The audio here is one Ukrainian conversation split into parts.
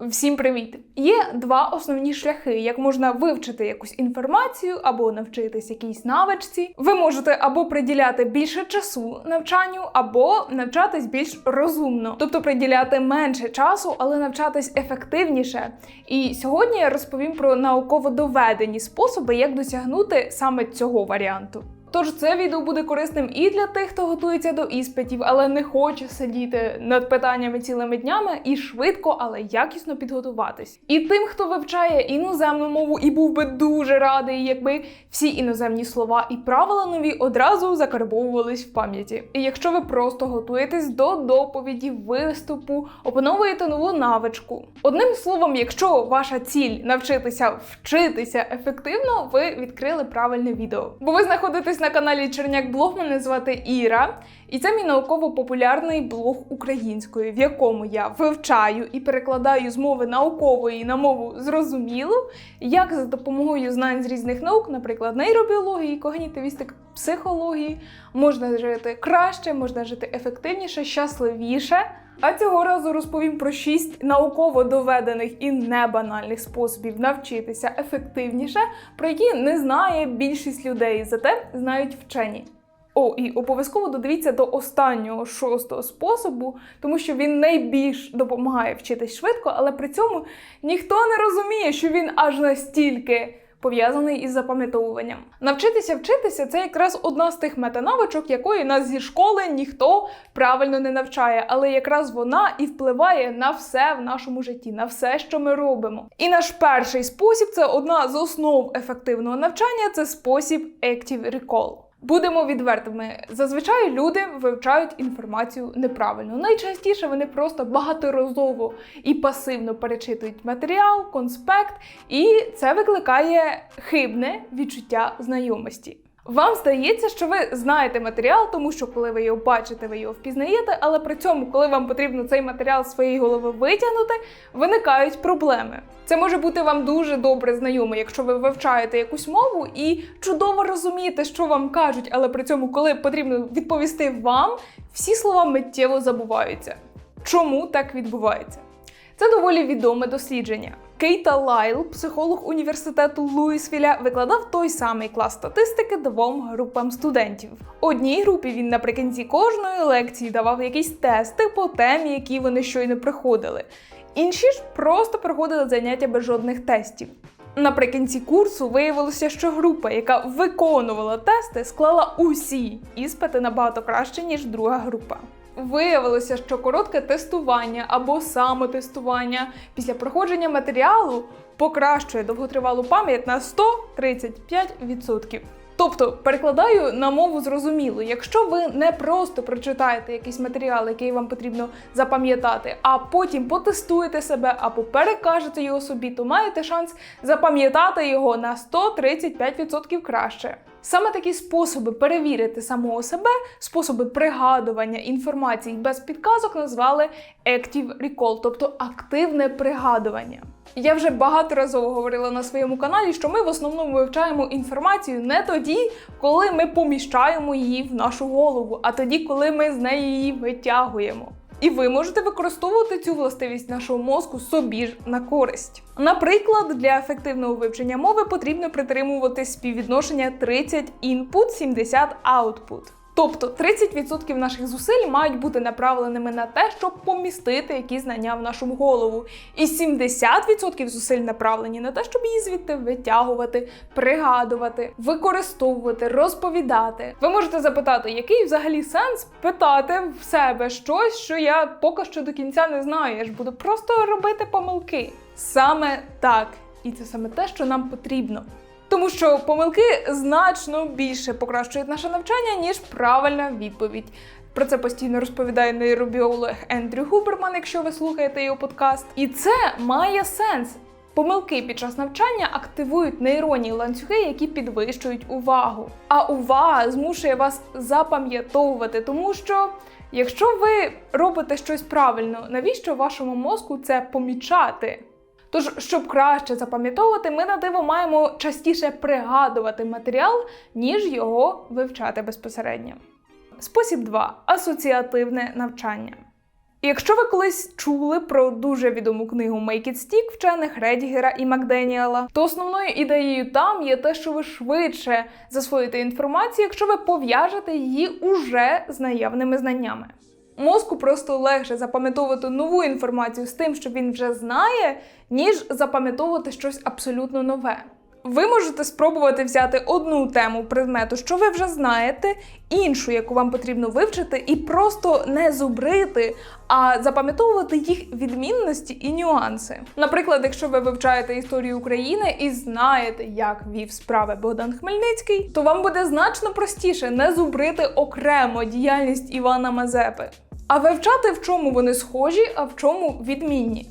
Всім привіт! Є два основні шляхи, як можна вивчити якусь інформацію або навчитись якійсь навичці. Ви можете або приділяти більше часу навчанню, або навчатись більш розумно, тобто приділяти менше часу, але навчатись ефективніше. І сьогодні я розповім про науково доведені способи, як досягнути саме цього варіанту. Тож це відео буде корисним і для тих, хто готується до іспитів, але не хоче сидіти над питаннями цілими днями, і швидко, але якісно підготуватись. І тим, хто вивчає іноземну мову і був би дуже радий, якби всі іноземні слова і правила нові одразу закарбовувались в пам'яті. І якщо ви просто готуєтесь до доповіді, виступу, опановуєте нову навичку. Одним словом, якщо ваша ціль навчитися вчитися ефективно, ви відкрили правильне відео. Бо ви знаходитесь на каналі Черняк Блог, мене звати Іра, і це мій науково-популярний блог українською, в якому я вивчаю і перекладаю з мови наукової на мову зрозумілу, як за допомогою знань з різних наук, наприклад, нейробіології, когнітивістик, психології, можна жити краще, можна жити ефективніше, щасливіше. А цього разу розповім про шість науково доведених і небанальних способів навчитися ефективніше, про які не знає більшість людей, зате знають вчені. О, і обов'язково додивіться до останнього шостого способу, тому що він найбільш допомагає вчитись швидко, але при цьому ніхто не розуміє, що він аж настільки пов'язаний із запам'ятовуванням. Навчитися вчитися це якраз одна з тих метанавичок, якої нас зі школи ніхто правильно не навчає, але якраз вона і впливає на все в нашому житті, на все, що ми робимо. І наш перший спосіб це одна з основ ефективного навчання це спосіб Active Recall. Будемо відвертими. Зазвичай люди вивчають інформацію неправильно. Найчастіше вони просто багаторазово і пасивно перечитують матеріал, конспект, і це викликає хибне відчуття знайомості. Вам здається, що ви знаєте матеріал, тому що коли ви його бачите, ви його впізнаєте, але при цьому, коли вам потрібно цей матеріал з своєї голови витягнути, виникають проблеми. Це може бути вам дуже добре знайомо, якщо ви вивчаєте якусь мову і чудово розумієте, що вам кажуть, але при цьому, коли потрібно відповісти вам, всі слова миттєво забуваються. Чому так відбувається? Це доволі відоме дослідження. Кейта Лайл, психолог університету Луїсвіля, викладав той самий клас статистики двом групам студентів. Одній групі він наприкінці кожної лекції давав якісь тести по темі, які вони щойно приходили. Інші ж просто проходили заняття без жодних тестів. Наприкінці курсу виявилося, що група, яка виконувала тести, склала усі іспити набагато краще, ніж друга група. Виявилося, що коротке тестування або самотестування після проходження матеріалу покращує довготривалу пам'ять на 135%. Тобто, перекладаю на мову зрозуміло, якщо ви не просто прочитаєте якийсь матеріал, який вам потрібно запам'ятати, а потім потестуєте себе або перекажете його собі, то маєте шанс запам'ятати його на 135% краще. Саме такі способи перевірити самого себе, способи пригадування інформації без підказок назвали Active Recall, тобто активне пригадування. Я вже багаторазово говорила на своєму каналі, що ми в основному вивчаємо інформацію не тоді, коли ми поміщаємо її в нашу голову, а тоді, коли ми з неї її витягуємо. І ви можете використовувати цю властивість нашого мозку собі ж на користь. Наприклад, для ефективного вивчення мови потрібно притримувати співвідношення 30 input, 70 output. Тобто 30% наших зусиль мають бути направленими на те, щоб помістити якісь знання в нашу голову, і 70% зусиль направлені на те, щоб її звідти витягувати, пригадувати, використовувати, розповідати. Ви можете запитати, який взагалі сенс питати в себе щось, що я поки що до кінця не знаю. Я ж буду просто робити помилки. Саме так, і це саме те, що нам потрібно. Тому що помилки значно більше покращують наше навчання, ніж правильна відповідь. Про це постійно розповідає нейробіолог Ендрю Губерман, якщо ви слухаєте його подкаст. І це має сенс. Помилки під час навчання активують нейронні ланцюги, які підвищують увагу. А увага змушує вас запам'ятовувати, тому що якщо ви робите щось правильно, навіщо вашому мозку це помічати? Тож, щоб краще запам'ятовувати, ми на диво маємо частіше пригадувати матеріал, ніж його вивчати безпосередньо. Спосіб 2. Асоціативне навчання. Якщо ви колись чули про дуже відому книгу Make It Stick вчених Редігера і Макденіела, то основною ідеєю там є те, що ви швидше засвоїте інформацію, якщо ви пов'яжете її уже з наявними знаннями. Мозку просто легше запам'ятовувати нову інформацію з тим, що він вже знає, ніж запам'ятовувати щось абсолютно нове. Ви можете спробувати взяти одну тему предмету, що ви вже знаєте, іншу, яку вам потрібно вивчити, і просто не зубрити, а запам'ятовувати їх відмінності і нюанси. Наприклад, якщо ви вивчаєте історію України і знаєте, як вів справи Богдан Хмельницький, то вам буде значно простіше не зубрити окремо діяльність Івана Мазепи, а вивчати, в чому вони схожі, а в чому відмінні.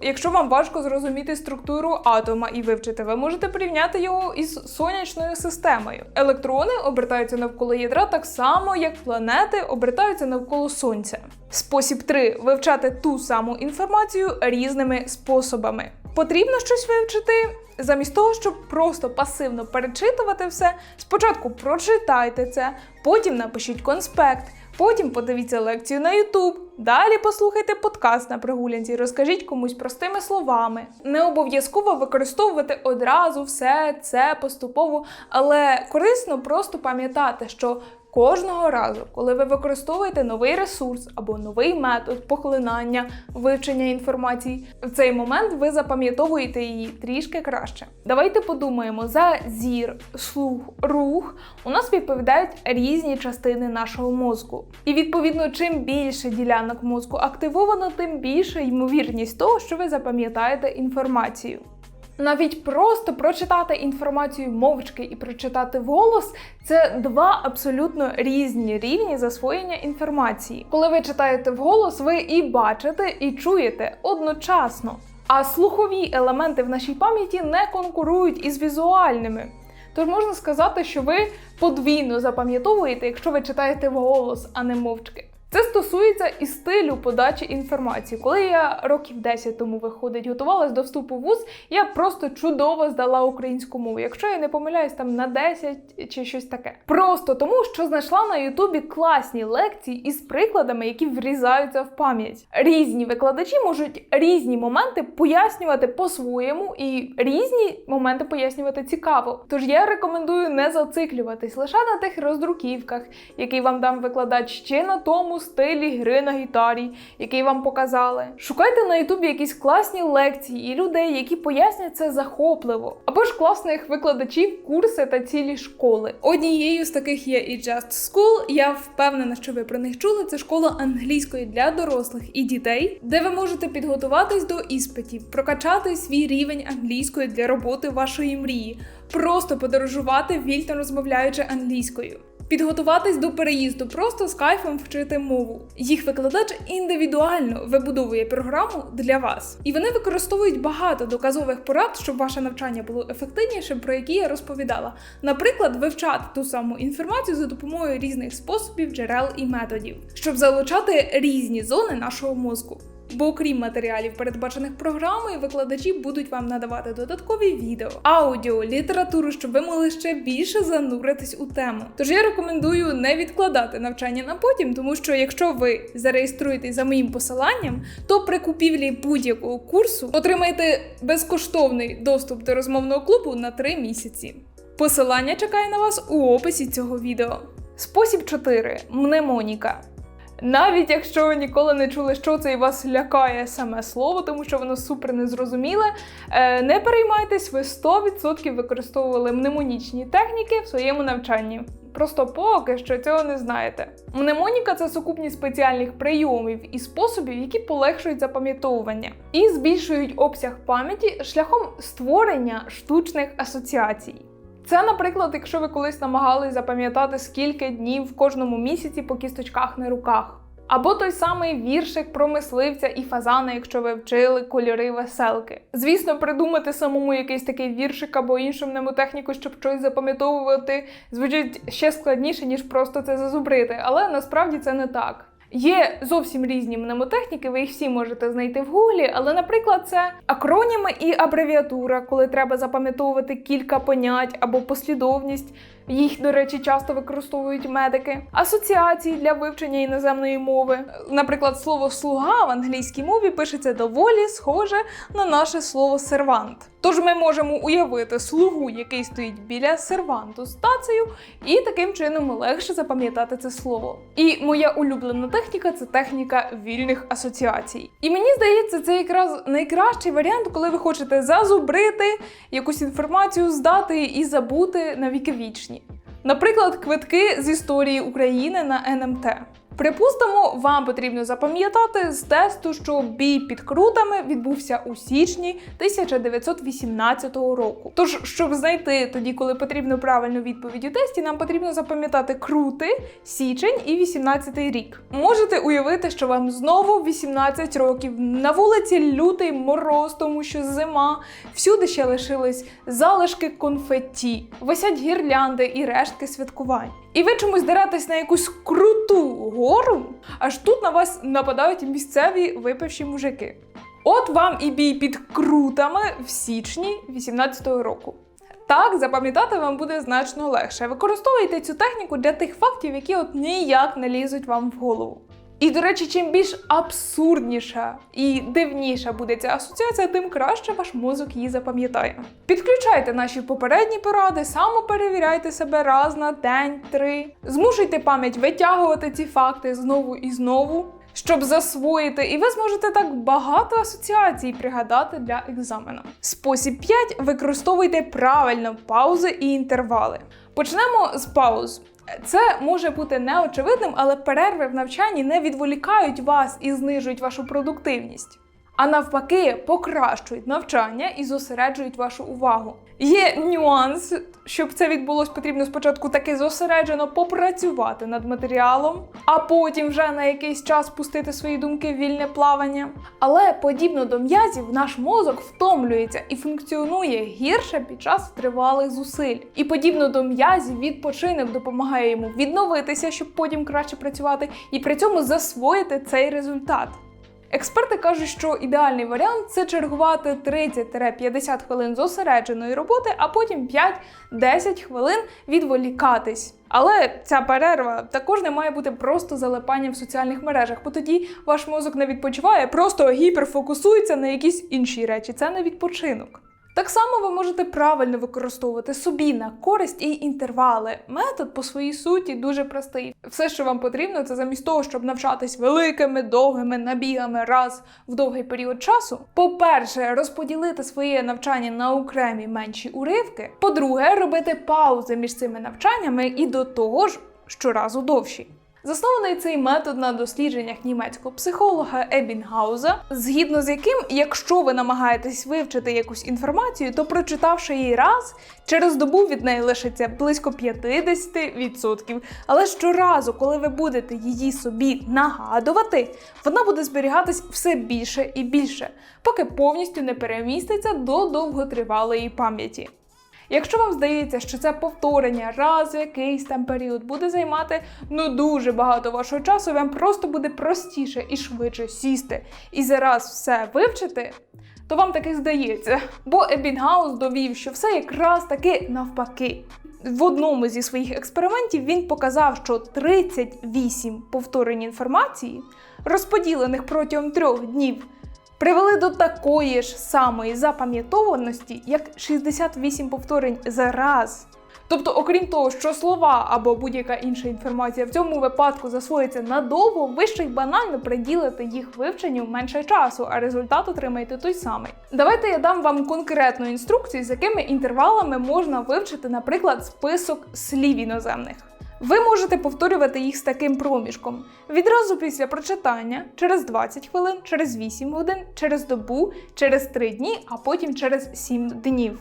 Якщо вам важко зрозуміти структуру атома і вивчити, ви можете порівняти його із сонячною системою. Електрони обертаються навколо ядра так само, як планети обертаються навколо сонця. Спосіб 3. вивчати ту саму інформацію різними способами. Потрібно щось вивчити. Замість того, щоб просто пасивно перечитувати все, спочатку прочитайте це, потім напишіть конспект, потім подивіться лекцію на YouTube, далі послухайте подкаст на прогулянці, розкажіть комусь простими словами. Не обов'язково використовувати одразу все це поступово, але корисно просто пам'ятати, що Кожного разу, коли ви використовуєте новий ресурс або новий метод поглинання, вивчення інформації, в цей момент ви запам'ятовуєте її трішки краще. Давайте подумаємо, за зір, слух, рух у нас відповідають різні частини нашого мозку. І відповідно, чим більше ділянок мозку активовано, тим більша ймовірність того, що ви запам'ятаєте інформацію. Навіть просто прочитати інформацію мовчки і прочитати вголос це два абсолютно різні рівні засвоєння інформації. Коли ви читаєте вголос, ви і бачите, і чуєте одночасно. А слухові елементи в нашій пам'яті не конкурують із візуальними. Тож можна сказати, що ви подвійно запам'ятовуєте, якщо ви читаєте вголос, а не мовчки. Це стосується і стилю подачі інформації. Коли я років 10 тому виходить, готувалась до вступу в ВУЗ, я просто чудово здала українську мову. Якщо я не помиляюсь, там на 10 чи щось таке. Просто тому, що знайшла на Ютубі класні лекції із прикладами, які врізаються в пам'ять. Різні викладачі можуть різні моменти пояснювати по-своєму і різні моменти пояснювати цікаво. Тож я рекомендую не зациклюватись лише на тих роздруківках, які вам дам викладач, чи на тому стилі гри на гітарі, який вам показали. Шукайте на Ютубі якісь класні лекції і людей, які пояснять це захопливо, або ж класних викладачів, курси та цілі школи. Однією з таких є і Just School. Я впевнена, що ви про них чули. Це школа англійської для дорослих і дітей, де ви можете підготуватись до іспитів, прокачати свій рівень англійської для роботи вашої мрії, просто подорожувати вільно розмовляючи англійською. Підготуватись до переїзду, просто з кайфом вчити мову. Їх викладач індивідуально вибудовує програму для вас, і вони використовують багато доказових порад, щоб ваше навчання було ефективнішим, про які я розповідала. Наприклад, вивчати ту саму інформацію за допомогою різних способів, джерел і методів, щоб залучати різні зони нашого мозку. Бо окрім матеріалів, передбачених програмою, викладачі будуть вам надавати додаткові відео, аудіо, літературу, щоб ви могли ще більше зануритись у тему. Тож я рекомендую не відкладати навчання на потім, тому що якщо ви зареєструєтесь за моїм посиланням, то при купівлі будь-якого курсу отримаєте безкоштовний доступ до розмовного клубу на 3 місяці. Посилання чекає на вас у описі цього відео. Спосіб 4. Мнемоніка. Навіть якщо ви ніколи не чули, що це і вас лякає саме слово, тому що воно супер незрозуміле, е, не переймайтесь, ви 100% використовували мнемонічні техніки в своєму навчанні. Просто поки що цього не знаєте. Мнемоніка це сукупність спеціальних прийомів і способів, які полегшують запам'ятовування і збільшують обсяг пам'яті шляхом створення штучних асоціацій. Це, наприклад, якщо ви колись намагались запам'ятати, скільки днів в кожному місяці по кісточках на руках. Або той самий віршик про мисливця і фазана, якщо ви вчили кольори веселки. Звісно, придумати самому якийсь такий віршик або іншу мнемотехніку, щоб щось запам'ятовувати, звучить ще складніше, ніж просто це зазубрити, але насправді це не так. Є зовсім різні мнемотехніки, ви їх всі можете знайти в гуглі, але, наприклад, це акроніми і абревіатура, коли треба запам'ятовувати кілька понять або послідовність. Їх, до речі, часто використовують медики, асоціації для вивчення іноземної мови. Наприклад, слово слуга в англійській мові пишеться доволі схоже на наше слово сервант. Тож ми можемо уявити слугу, який стоїть біля серванту з тацею, і таким чином легше запам'ятати це слово. І моя улюблена техніка це техніка вільних асоціацій. І мені здається, це якраз найкращий варіант, коли ви хочете зазубрити якусь інформацію, здати і забути на віки вічні. Наприклад, квитки з історії України на НМТ. Припустимо, вам потрібно запам'ятати з тесту, що бій під крутами відбувся у січні 1918 року. Тож, щоб знайти тоді, коли потрібно правильну відповідь у тесті, нам потрібно запам'ятати крути, січень і 18 рік. Можете уявити, що вам знову 18 років на вулиці лютий мороз, тому що зима, всюди ще лишились залишки конфетті, висять гірлянди і рештки святкувань. І ви чомусь деретесь на якусь круту гору, аж тут на вас нападають місцеві випивші мужики. От вам і бій під крутами в січні 18-го року. Так, запам'ятати вам буде значно легше. Використовуйте цю техніку для тих фактів, які от ніяк не лізуть вам в голову. І, до речі, чим більш абсурдніша і дивніша буде ця асоціація, тим краще ваш мозок її запам'ятає. Підключайте наші попередні поради, самоперевіряйте себе раз на день, три. Змушуйте пам'ять витягувати ці факти знову і знову, щоб засвоїти, і ви зможете так багато асоціацій пригадати для екзамену. Спосіб 5. Використовуйте правильно паузи і інтервали. Почнемо з пауз. Це може бути неочевидним, але перерви в навчанні не відволікають вас і знижують вашу продуктивність. А навпаки, покращують навчання і зосереджують вашу увагу. Є нюанс, щоб це відбулось, потрібно спочатку таки зосереджено попрацювати над матеріалом, а потім вже на якийсь час пустити свої думки в вільне плавання. Але подібно до м'язів, наш мозок втомлюється і функціонує гірше під час тривалих зусиль. І подібно до м'язів, відпочинок допомагає йому відновитися, щоб потім краще працювати, і при цьому засвоїти цей результат. Експерти кажуть, що ідеальний варіант це чергувати 30-50 хвилин зосередженої роботи, а потім 5-10 хвилин відволікатись. Але ця перерва також не має бути просто залипанням в соціальних мережах, бо тоді ваш мозок не відпочиває, просто гіперфокусується на якісь інші речі. Це не відпочинок. Так само ви можете правильно використовувати собі на користь і інтервали. Метод по своїй суті дуже простий. Все, що вам потрібно, це замість того, щоб навчатись великими, довгими набігами раз в довгий період часу. По-перше, розподілити своє навчання на окремі менші уривки. По-друге, робити паузи між цими навчаннями і до того ж щоразу довші. Заснований цей метод на дослідженнях німецького психолога Ебінгауза, згідно з яким, якщо ви намагаєтесь вивчити якусь інформацію, то прочитавши її раз, через добу від неї лишиться близько 50%. Але щоразу, коли ви будете її собі нагадувати, вона буде зберігатись все більше і більше, поки повністю не переміститься до довготривалої пам'яті. Якщо вам здається, що це повторення раз в якийсь там період буде займати ну дуже багато вашого часу, вам просто буде простіше і швидше сісти і зараз все вивчити, то вам таки здається. Бо Ебінгаус довів, що все якраз таки навпаки. В одному зі своїх експериментів він показав, що 38 повторень інформації, розподілених протягом трьох днів, привели до такої ж самої запам'ятованості, як 68 повторень за раз. Тобто, окрім того, що слова або будь-яка інша інформація в цьому випадку засвоїться надовго, ви ще й банально приділите їх вивченню менше часу, а результат отримаєте той самий. Давайте я дам вам конкретну інструкцію, з якими інтервалами можна вивчити, наприклад, список слів іноземних. Ви можете повторювати їх з таким проміжком: відразу після прочитання, через 20 хвилин, через 8 годин, через добу, через 3 дні, а потім через 7 днів.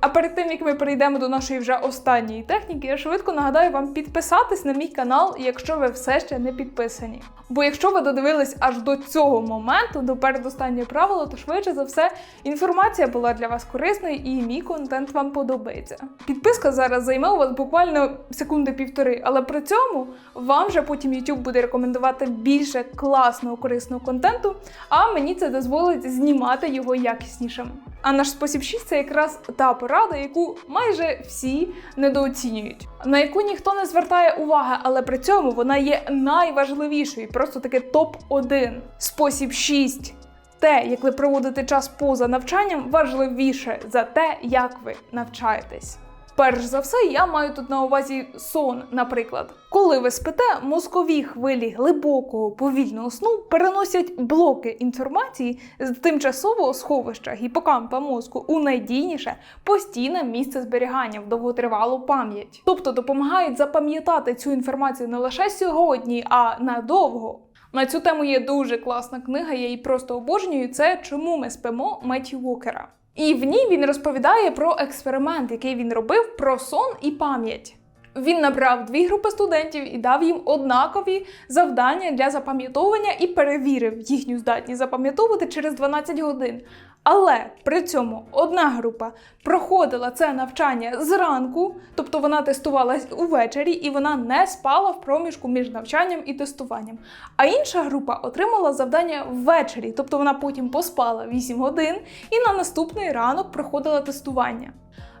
А перед тим як ми перейдемо до нашої вже останньої техніки, я швидко нагадаю вам підписатись на мій канал, якщо ви все ще не підписані. Бо якщо ви додивились аж до цього моменту, до передостаннього правила, то швидше за все інформація була для вас корисною і мій контент вам подобається. Підписка зараз займе у вас буквально секунди півтори, але при цьому вам вже потім YouTube буде рекомендувати більше класного корисного контенту, а мені це дозволить знімати його якіснішим. А наш спосіб 6 це якраз та порада, яку майже всі недооцінюють, на яку ніхто не звертає уваги, але при цьому вона є найважливішою, просто таки топ-1. Спосіб 6. Те, як ви проводите час поза навчанням, важливіше за те, як ви навчаєтесь. Перш за все, я маю тут на увазі сон, наприклад. Коли ви спите, мозкові хвилі глибокого повільного сну переносять блоки інформації з тимчасового сховища гіпокампа мозку у найдійніше постійне місце зберігання в довготривалу пам'ять, тобто допомагають запам'ятати цю інформацію не лише сьогодні, а надовго. На цю тему є дуже класна книга, я її просто обожнюю. Це Чому ми спимо Меті Вокера. І в ній він розповідає про експеримент, який він робив про сон і пам'ять. Він набрав дві групи студентів і дав їм однакові завдання для запам'ятовування і перевірив їхню здатність запам'ятовувати через 12 годин. Але при цьому одна група проходила це навчання зранку, тобто вона тестувалась увечері і вона не спала в проміжку між навчанням і тестуванням. А інша група отримала завдання ввечері, тобто вона потім поспала 8 годин і на наступний ранок проходила тестування.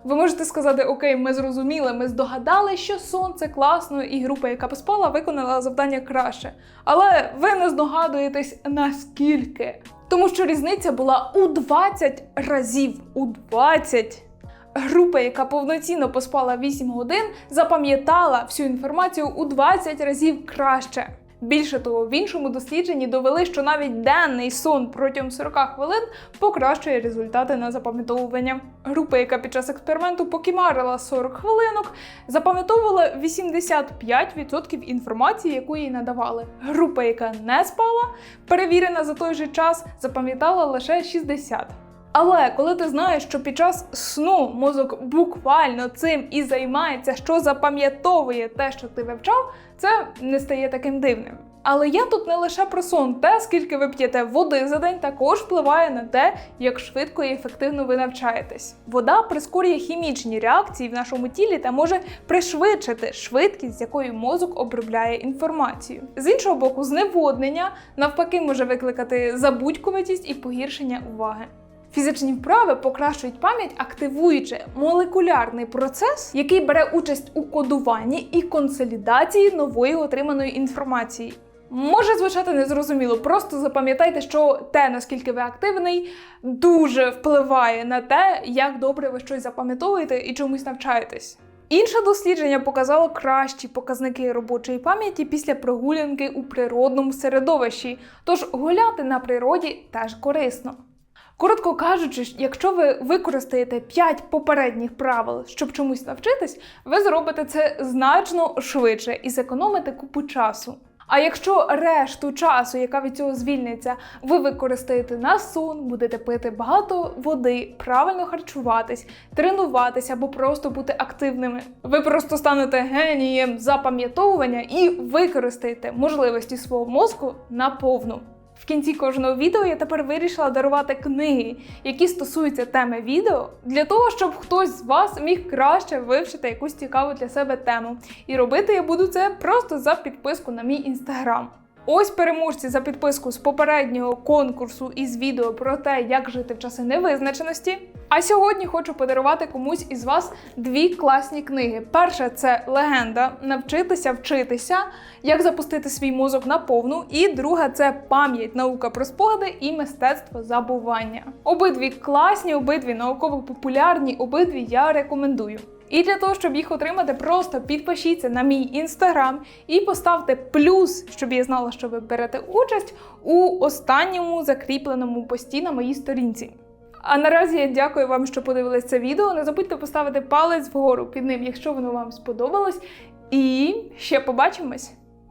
Ви можете сказати, окей, ми зрозуміли, ми здогадали, що сон це класно, і група, яка поспала, виконала завдання краще. Але ви не здогадуєтесь наскільки. Тому що різниця була у 20 разів. У 20! Група, яка повноцінно поспала 8 годин, запам'ятала всю інформацію у 20 разів краще. Більше того, в іншому дослідженні довели, що навіть денний сон протягом 40 хвилин покращує результати на запам'ятовування. Група, яка під час експерименту покімарила 40 хвилинок, запам'ятовувала 85% інформації, яку їй надавали. Група, яка не спала, перевірена за той же час, запам'ятала лише 60%. Але коли ти знаєш, що під час сну мозок буквально цим і займається, що запам'ятовує те, що ти вивчав, це не стає таким дивним. Але я тут не лише про сон, те, скільки ви п'єте води за день, також впливає на те, як швидко і ефективно ви навчаєтесь. Вода прискорює хімічні реакції в нашому тілі та може пришвидшити швидкість, з якою мозок обробляє інформацію. З іншого боку, зневоднення навпаки може викликати забудькуватість і погіршення уваги. Фізичні вправи покращують пам'ять, активуючи молекулярний процес, який бере участь у кодуванні і консолідації нової отриманої інформації. Може звучати незрозуміло, просто запам'ятайте, що те, наскільки ви активний, дуже впливає на те, як добре ви щось запам'ятовуєте і чомусь навчаєтесь. Інше дослідження показало кращі показники робочої пам'яті після прогулянки у природному середовищі, тож гуляти на природі теж корисно. Коротко кажучи, якщо ви використаєте 5 попередніх правил, щоб чомусь навчитись, ви зробите це значно швидше і зекономите купу часу. А якщо решту часу, яка від цього звільниться, ви використаєте на сон, будете пити багато води, правильно харчуватись, тренуватися або просто бути активними, ви просто станете генієм запам'ятовування і використаєте можливості свого мозку наповну. В кінці кожного відео я тепер вирішила дарувати книги, які стосуються теми відео, для того, щоб хтось з вас міг краще вивчити якусь цікаву для себе тему. І робити я буду це просто за підписку на мій інстаграм. Ось переможці за підписку з попереднього конкурсу із відео про те, як жити в часи невизначеності. А сьогодні хочу подарувати комусь із вас дві класні книги. Перша це легенда навчитися вчитися, як запустити свій мозок на повну. І друга це пам'ять, наука про спогади і мистецтво забування. Обидві класні, обидві науково-популярні, обидві я рекомендую. І для того, щоб їх отримати, просто підпишіться на мій інстаграм і поставте плюс, щоб я знала, що ви берете участь у останньому закріпленому пості на моїй сторінці. А наразі я дякую вам, що подивилися це відео. Не забудьте поставити палець вгору під ним, якщо воно вам сподобалось. І ще побачимось!